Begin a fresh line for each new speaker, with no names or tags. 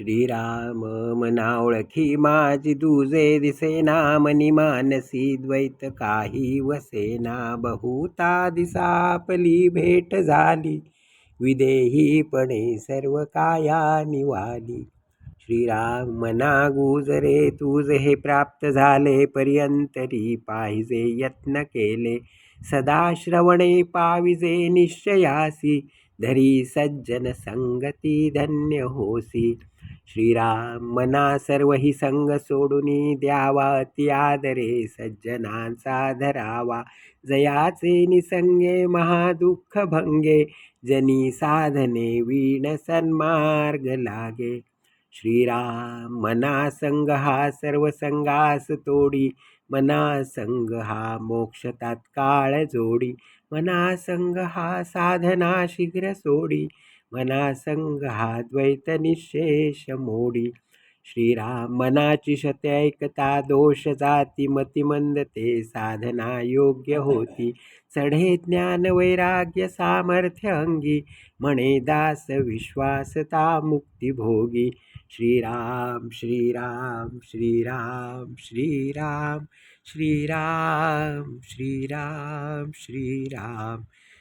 श्रीराम मना ओळखी माझी दुजे दिसेना मनी मानसी द्वैत काही वसेना बहुता दिसापली भेट झाली. विदेहीपणे सर्व काया निवाली. श्रीराम मना गुजरे तुझ हे प्राप्त झाले पर्यंतरी पाहिजे यत्न केले. सदा श्रवणे पाविजे निश्चयासी. धरी सज्जन संगती धन्य होसी. श्रीराम मना सर्व ही संग सोडून द्यावा ती आदरे सज्जनांचा धरावा. जयाचे निसंगे महादुःख भंगे जनी साधने वीण सन्मार्ग लागे. श्रीराम मना संग हा सर्व संगास तोडी मना संग हा मोक्ष तात्काळ जोडी. मना संग हा साधना शीघ्र सोडी. मना संग हा द्वैत निशेष मोडी श्रीराम मनाची शते ऐकता दोष जाती मतिमंद ते साधना योग्य होती. चढे ज्ञान वैराग्य सामर्थ्य अंगी. म्हणे दास विश्वासता मुक्ती भोगी. श्रीराम श्रीराम श्रीराम श्रीराम श्रीराम श्रीराम श्रीराम.